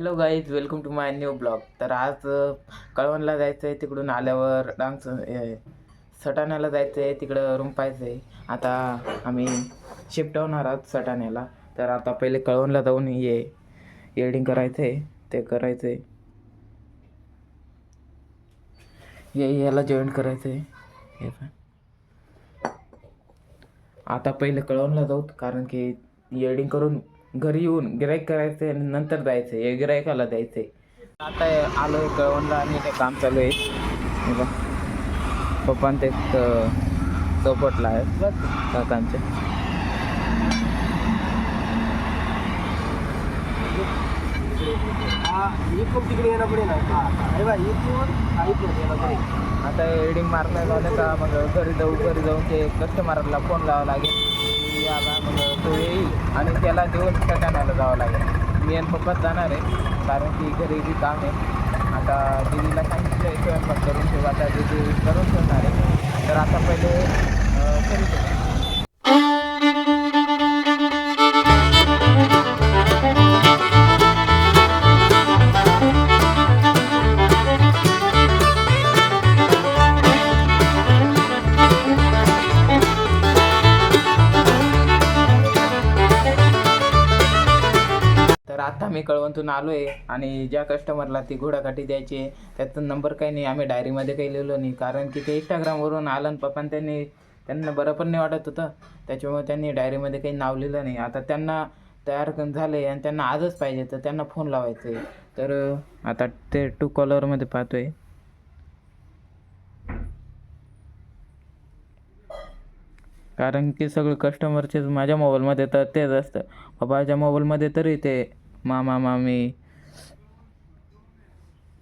Hello guys welcome to my new blog तर आज कळवणला जायचं आहे तिकडून आल्यावर डान्स सटाण्याला जायचं आहे तिकडं रूम पाहायचं आहे आता आम्ही शिफ्ट होणार आहोत सटाण्याला. तर आता पहिले कळवणला जाऊन ये एडिंग करायचं आहे ते करायचं आहे ये याला जॉईन करायचं आहे हे पण. आता पहिले कळवणला जाऊ कारण की एडिंग करून घरी येऊन गिराईक करायचं आणि नंतर जायचं आहे गिराईकाला द्यायचं आहे आता आलो आहे कळवणला आणि ते काम चालू आहे. हे पप्पा ते चौपटला आहे. काकांचे. आता एडिंग मारणं झालं का? मग घरी जाऊ घरी जाऊन ते कस्टमरला फोन लावा लागेल. की मग आणि त्याला देऊन ठिकाणाला जावं लागेल. मी आणि पप्पाच जाणार आहे कारण की घरी काम आहे आता दिदीला सांगितलं आहे स्वयंपाक करून ठेवा आता दिदी करून ठेवणार आहे. तर आता पहिले करू शकतो. आता मी कळवंतून आलो आहे आणि ज्या कस्टमरला ती घोडाकाठी द्यायची आहे त्याचा नंबर काही नाही. आम्ही डायरीमध्ये काही लिहिलो नाही. कारण की ते इंस्टाग्रामवरून आलं आणि पप्पान त्यांनी त्यांना बरं पण नाही वाटत होतं. त्याच्यामुळे त्यांनी डायरीमध्ये काही नाव लिहिलं नाही. आता त्यांना तयार झाले आणि त्यांना आजच पाहिजे तर त्यांना फोन लावायचं आहे तर आता ते टू कॉलरमध्ये पाहतो आहे कारण की सगळे कस्टमरचेच माझ्या मोबाईलमध्ये तर तेच असतं. बाबाच्या मोबाईलमध्ये तरी ते मामा मामी.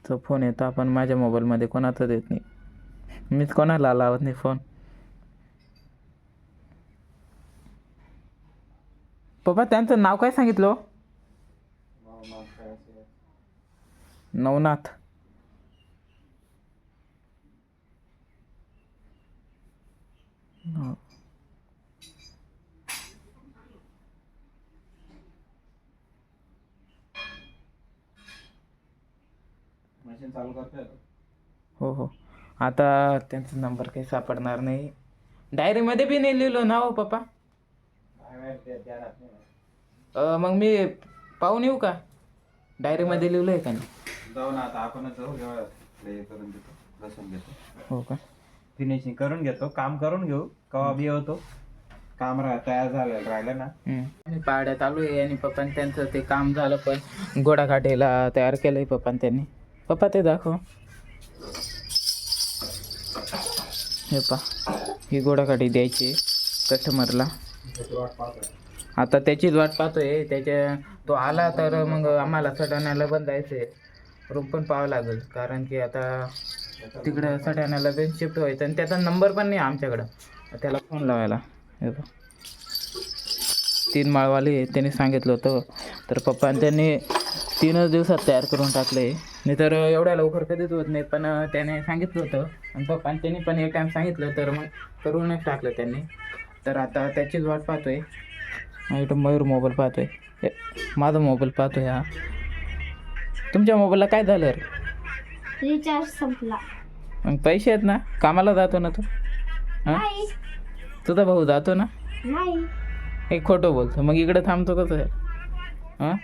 तो फोन येतो आपण माझ्या मोबाईलमध्ये कोणाचाच येत नाही. मीच कोणाला लावत नाही फोन पप्पा त्यांचं नाव काय सांगितलं? नवनाथ. no. चालू करतोय हो हो. आता त्यांचा नंबर काही सापडणार नाही. डायरीमध्ये बी नाही लिहिलो ना हो पप्पा? काय माहिती ते ध्यानात नाही. अ, मग मी पाहून येऊ का? डायरीमध्ये लिहिलं आहे का नाही? जाऊ ना आता आपणच जाऊ हे करून देतो बसून घेतो. हो का? फिनिशिंग करून घेतो काम करून घेऊ कवा बी होतो काम रा तयार झालेलं राहिलं ना. हम्म. पाड्यात आलो आहे आणि पप्पान त्यांचं ते काम झालं पण गोडाकाठीला तयार केलं आहे पप्पान त्यांनी. पप्पा ते दाखव हे पा ही गोडाकाठी द्यायची कस्टमरला. आता त्याचीच वाट पाहतोय त्याच्या तो आला तर मग आम्हाला सटाण्याला पण जायचं आहे रूम पण पाहावं लागेल कारण की आता तिकडं सटाण्याला पण शिफ्ट व्हायचं आणि त्याचा नंबर पण नाही आमच्याकडं. त्याला फोन लावायला. हे बघ तीन माळवाले त्यांनी सांगितलं होतं. तर पप्पा त्यांनी तीनच दिवसात तयार करून टाकले नाही तर एवढ्या लवकर कधीच होत नाही पण त्याने सांगितलं होतं. आणि पप्पा त्यांनी पण एक टाईम सांगितलं तर मग करूनच टाकलं त्यांनी. तर आता त्याचीच वाट पाहतोय. हा इथं मयूर मोबाईल पाहतोय. हे, माझा मोबाईल पाहतोय हा. तुमच्या मोबाईलला काय झालं रे? रिचार्ज संपला. मग पैसे आहेत ना? कामाला जातो ना तू? हां? तुझा भाऊ जातो ना? हे खोटं बोलतो. मग इकडे थांबतो कसं? आहे हां?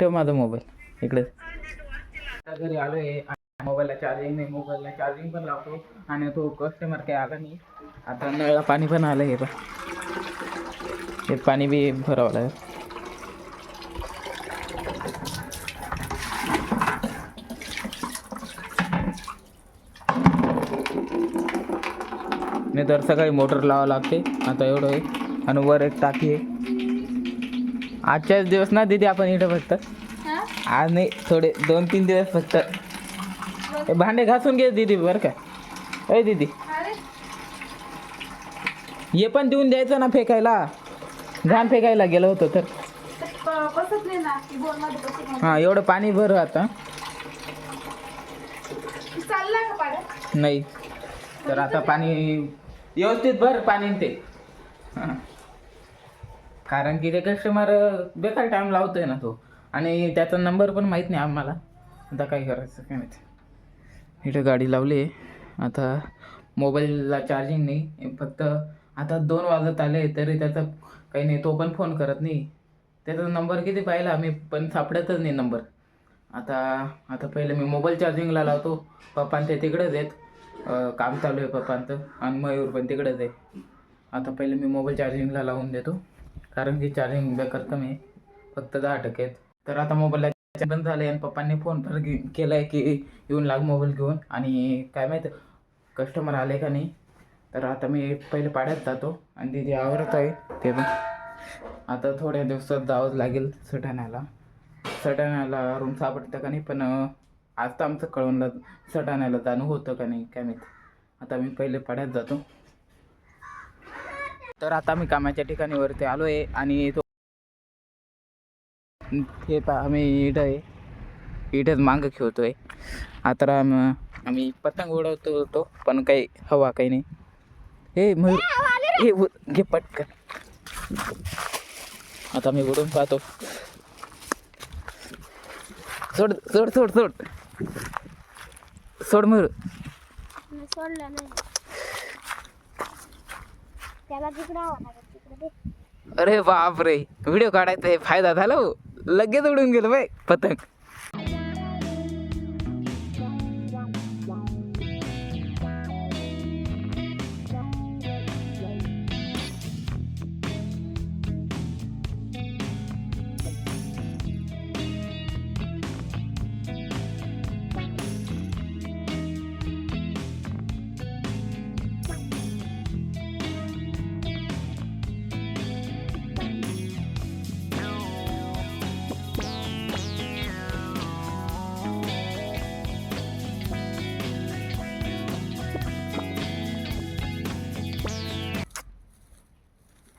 ठेव माझा मोबाईल इकडे. आता घरी आलो आहे मोबाईलला चार्जिंग नाही मोबाईलला चार्जिंग पण लावतो. आणि तो कस्टमर काही आला नाही. आता नळाला पाणी पण आलं हे पण हे पाणी बी भरावं लागेल. नाही तर सकाळी मोटर लावावं लागते. आता एवढं आहे आणि वर एक टाकी आहे. आजच्याच दिवस ना दिदी आपण इथं फक्त. आज नाही थोडे दोन तीन दिवस फक्त. भांडे घासून घे दीदी बरं का. अय दीदी. हे पण देऊन द्यायचं ना फेकायला. घाण फेकायला गेलो होतो तर. हां एवढं पाणी भर आता. नाही. तर आता पाणी व्यवस्थित भर पाणी ते. कारण की ते कस्टमर बेकार टाइम लावतोय ना तो. आणि त्याचा नंबर पण माहीत नाही आम्हाला. आता काय करायचं काय माहिती. इथं गाडी लावली आहे. आता मोबाईलला चार्जिंग नाही. फक्त आता दोन वाजत आले तरी त्याचा काही नाही तो पण फोन करत नाही. त्याचा नंबर किती पाहिला आम्ही पण सापडतच नाही नंबर. आता आता पहिले मी मोबाईल चार्जिंगला लावतो. पप्पांचे ते तिकडेच आहेत. काम चालू आहे पप्पांचं. आणि मयूर पण तिकडेच आहे. आता पहिले मी मोबाईल चार्जिंगला लावून देतो. कारण की चार्जिंग बेकार कमी आहे. फक्त दहा टक्के आहेत. तर आता मोबाईलला बंद झाले आणि पप्पांनी फोन पर केला केलाय की येऊन लाग मोबाईल घेऊन. आणि काय माहीत कस्टमर आले का नाही. तर आता मी पहिले पाड्यात जातो आणि तिथे आवरत आहे ते पण आता थोड्या दिवसात जावंच लागेल सटाण्याला. सटाण्याला रूम सापडतं का नाही पण आज तर आमचं कळवणला सटाण्याला जाणं होतं का नाही काय माहिती. आता मी पहिले पाड्यात जातो. तर आता मी कामाच्या ठिकाणी वरती आलो आहे आणि तो हे पा आम्ही इथं आहे. इथंच मागं खेळतोय. आता आम- आम्ही पतंग उडवतो होतो पण काही हवा काही नाही. हे मयूर हे घे पटकन. आता मी उडून पाहतो. सोड सोड सोड सोड. सोड मयूर. सोडलं नाही. अरे बाप रे व्हिडिओ काढायचा फायदा झाला हो. लगेच उडून गेलो बाय पतंग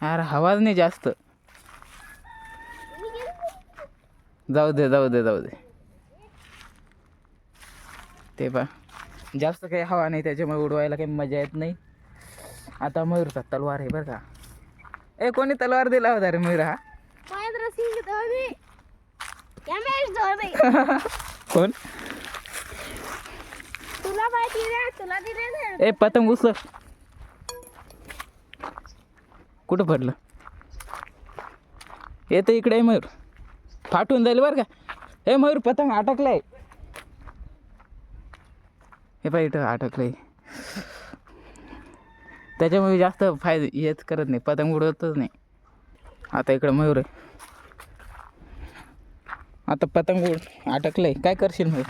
यार हवाच नाही जास्त. जाऊ दे जाऊ दे जाऊ दे. ते पा जास्त काही हवा नाही त्याच्यामुळे उडवायला काही मजा येत नाही. आता मयूरचा तलवार आहे बरं का. ए कोणी तलवार दिला होता रे मयूर? हा कोण? तुला माहिती ए पतंग उचल. कुठं पडलं? येतं इकडे आहे मयूर. फाटून जाईल बरं का? ए मयूर पतंग अटकलाय. हे पाय इथं अटकलंय. त्याच्यामुळे जास्त फायदे हेच करत नाही पतंग उडवतच नाही. आता इकडं मयूर आहे. आता पतंग उड अटकलंय. काय करशील मयूर?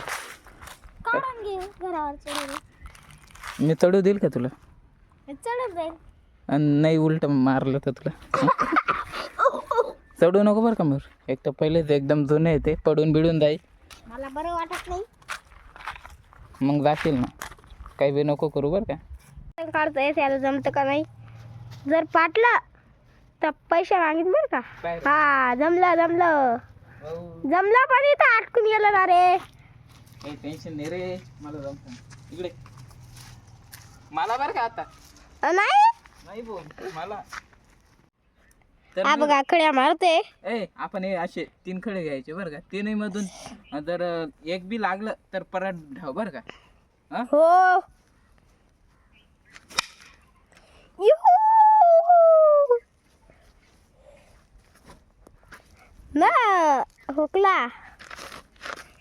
मी चढू देईल का तुला? चढत जाईल. आणि नाही उलट मारलं तर तुला. चढू नको बरं का मयूर. एक तर पहिलेच एकदम जुने आहे ते पडून बिडून जाईल. मला बरं वाटत नाही. मग जाशील ना. काही बी नको करू बरं का. काढतोय त्याला जमतं का नाही? जर पाटलं तर पैसे मागित बरं का. हा जमलं जमलं. जमलं पण इथं अटकून गेलं ना रे. टेन्शन नाही रे मला जमतं. इकडे. मला बरं का आता. नाही? नाही बोल मला. हा तर बघा खड्या मारते. ए आपण हे असे तीन खडे घ्यायचे बरं का. तीनही मधून जर एक बी लागलं तर परत धाव बरं का. हा हो. युहू. ना हुकला.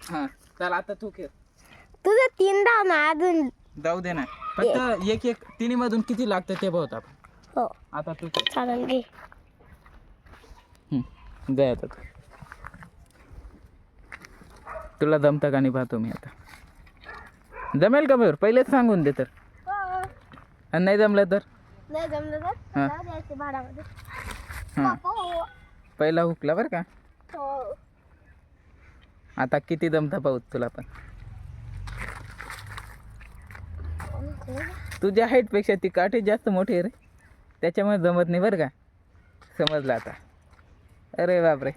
हा चल आता तू खेळ. तुझं तीन डाव ना अजून. जाऊ दे ना. फक्त एक एक तिन्ही मधून किती लागतं ते बघत आपण. हो. आता तू चालेल घे. जाय आता तू. तुला जमतं का नाही पाहतो मी आता. जमेल का मयूर पहिलेच सांगून दे तर. आणि नाही जमलं तर? नाही जमलं तर? हा. जाऊ द्यायचं भाडामध्ये. हां. हो पहिला हुकला बरं का? हो. आता किती जमतं पाहू तुला पण. तुझ्या हाईटपेक्षा ती काठी जास्त मोठी आहे रे. त्याच्यामुळे जमत नाही बरं का. समजलं आता. अरे बापरे.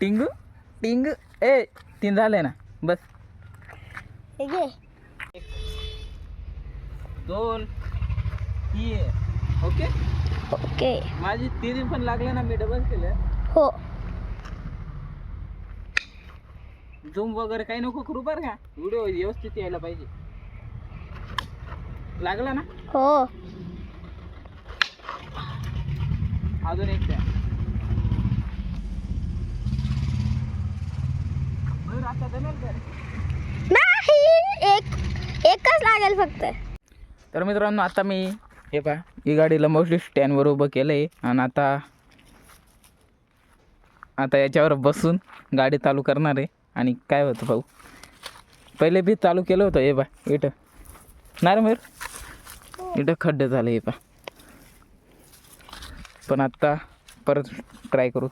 टिंगू टिंगू. ए तीन झाले ना. बस. घे. दोन तीन. ओके? ओके. माझी तिन्ही पण लागले ना मी डबल केलं हो. झूम वगैरे काही नको करू बरं का. व्हिडिओ व्यवस्थित यायला पाहिजे. लागला ना? हो. अजून एक द्या. मयूर, आता जमेल का रे? नाही एक एकच लागेल फक्त. तर मित्रांनो आता मी हे पहा ही गाडीला मोस्टली स्टँडवर उभं केलं आहे आणि आता आता याच्यावर बसून गाडी चालू करणार आहे. आणि काय होतं भाऊ? पहिले बी चालू केलं होतं हे बा इथं. नाही रे मयूर इथं खड्डे झाले हे पा पण आत्ता परत ट्राय करू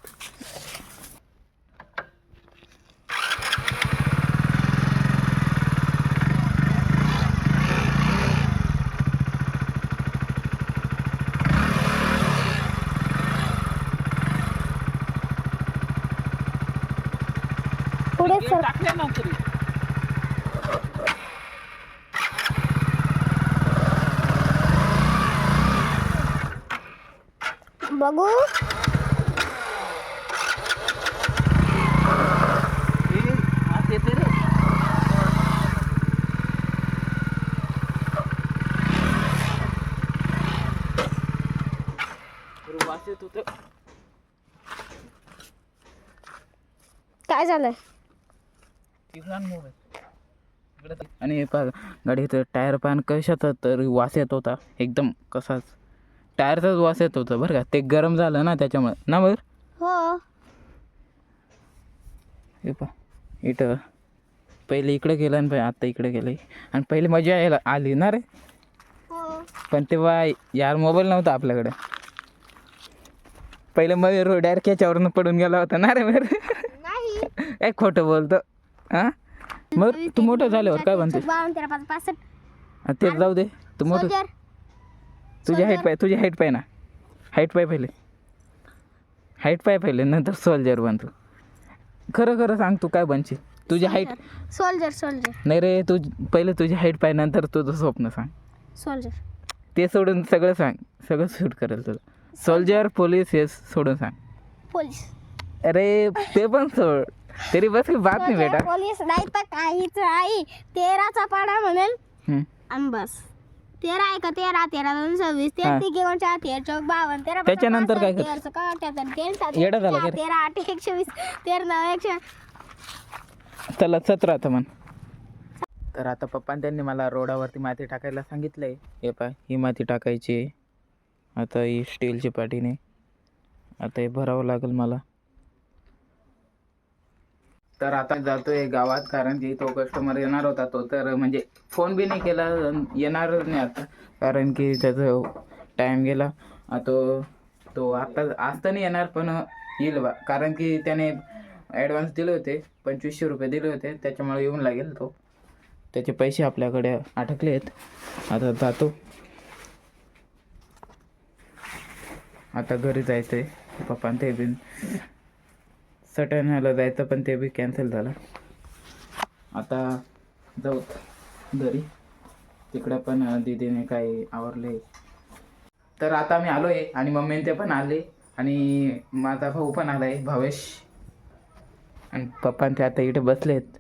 पुढे सर टाकले ना तरी बघू. येते वास येत होतं. काय झालंय? आणि हे गाडीचं टायर पान कशाचा तर वास येत होता. एकदम कसाच. टायरचाच वास येत होता बरं का. ते गरम झालं ना त्याच्यामुळे. ना बरं? हो. हे इथं. पहिले इकडे गेलं आणि आता इकडे गेलं. आणि पहिले मजा यायला आली ना रे? हो. पण तेव्हा यार मोबाईल नव्हता आपल्याकडे. पहिले मयूर डायरेक्ट याच्यावरनं पडून गेला होता ना रे नाही. काय खोटं बोलतो. हां मग? तू मोठं झाल्यावर काय म्हणते? हा, ते जाऊ दे. तू मोठं तुझी हाईट पाय तुझी हाईट पाय ना. हाईट पाय पहिले. हाईट पाय पहिले नंतर सोल्जर बन तू. खरं खरं सांग तू काय बनशील? तुझी हाईट सोल्जर सोल्जर नाही रे तू पहिले तुझी हाईट पाय नंतर तुझं स्वप्न सांग. सोल्जर ते सोडून सगळं सांग. सगळं शूट करेल तुला. सोल्जर पोलीस हे सोडून सांग. पोलीस अरे ते पण सोड. तरी बस की बात नाही बेटा पोलीस नाही तर काहीच नाही. तेराचा पाडा म्हणेल. बस. तेरा आहे का तेरा तेरा दोन सव्वीस तेरा. तिघे चार तेरा चौक बावन्न तेरा त्याच्यानंतर काय? तेरा तेरा सात येडा झाला का रे? तेरा आठ एकशे वीस तेरा नऊ एकशे चला सतरा आता म्हण तर आता पप्पा त्यांनी मला रोडावरती माती टाकायला सांगितलंय हे पाय ही माती टाकायची आहे. आता ही स्टीलची पाटीने आता हे भरावं लागेल मला तर आता जातोय गावात कारण की तो कस्टमर येणार होता तो. तर म्हणजे फोन बी नाही केला येणारच नाही आता. कारण की त्याचं टाईम गेला. तो तो आता आज तर नाही येणार पण येईल बा. कारण की त्याने ॲडव्हान्स दिले होते पंचवीसशे रुपये दिले होते. त्याच्यामुळे येऊन लागेल तो. त्याचे पैसे आपल्याकडे अटकले आहेत. आता जातो. आता घरी जायचं आहे पप्पा ते सटन ह्याला जायचं पण ते बी कॅन्सल झालं. आता जाऊ घरी. तिकडं पण दीदीने काही आवरले. तर आता मी आलो आहे आणि मम्मी ते पण आले. आणि माझा भाऊ पण आला आहे भावेश. आणि पप्पा ते आता इथे बसलेत.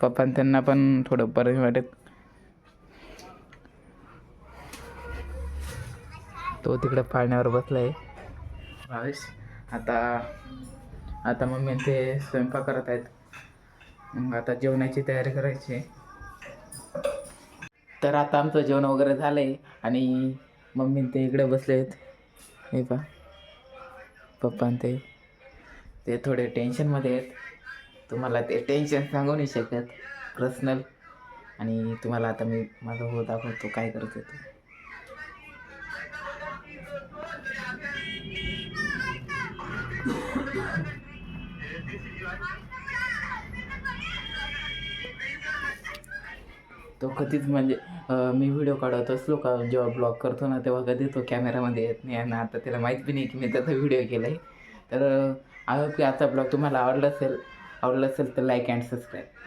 पप्पा त्यांना पण थोडं बरं वाटत. तो तिकडं पाळण्यावर बसला आहे भावेश आता आता मम्मी ते स्वयंपाक करत आहेत. मग आता जेवणाची तयारी करायची. आहे तर आता आमचं जेवण वगैरे झालं आहे आणि मम्मी ते इकडे बसले आहेत. हे पा पप्पा आणि ते. ते थोडे टेन्शनमध्ये आहेत. तुम्हाला ते टेन्शन सांगू नाही शकत. पर्सनल आणि तुम्हाला आता मी माझा हो दाखवतो काय करतो ते. तो कधीच म्हणजे मी व्हिडिओ काढत असलो का जेव्हा ब्लॉग करतो ना तेव्हा कधी तो कॅमेरामध्ये येत नाही. आणि आता त्याला माहीत बी नाही की मी त्याचा व्हिडिओ केला आहे तर आय होप की आजचा ब्लॉग तुम्हाला आवडला असेल. आवडला असेल तर लाईक अँड सबस्क्राईब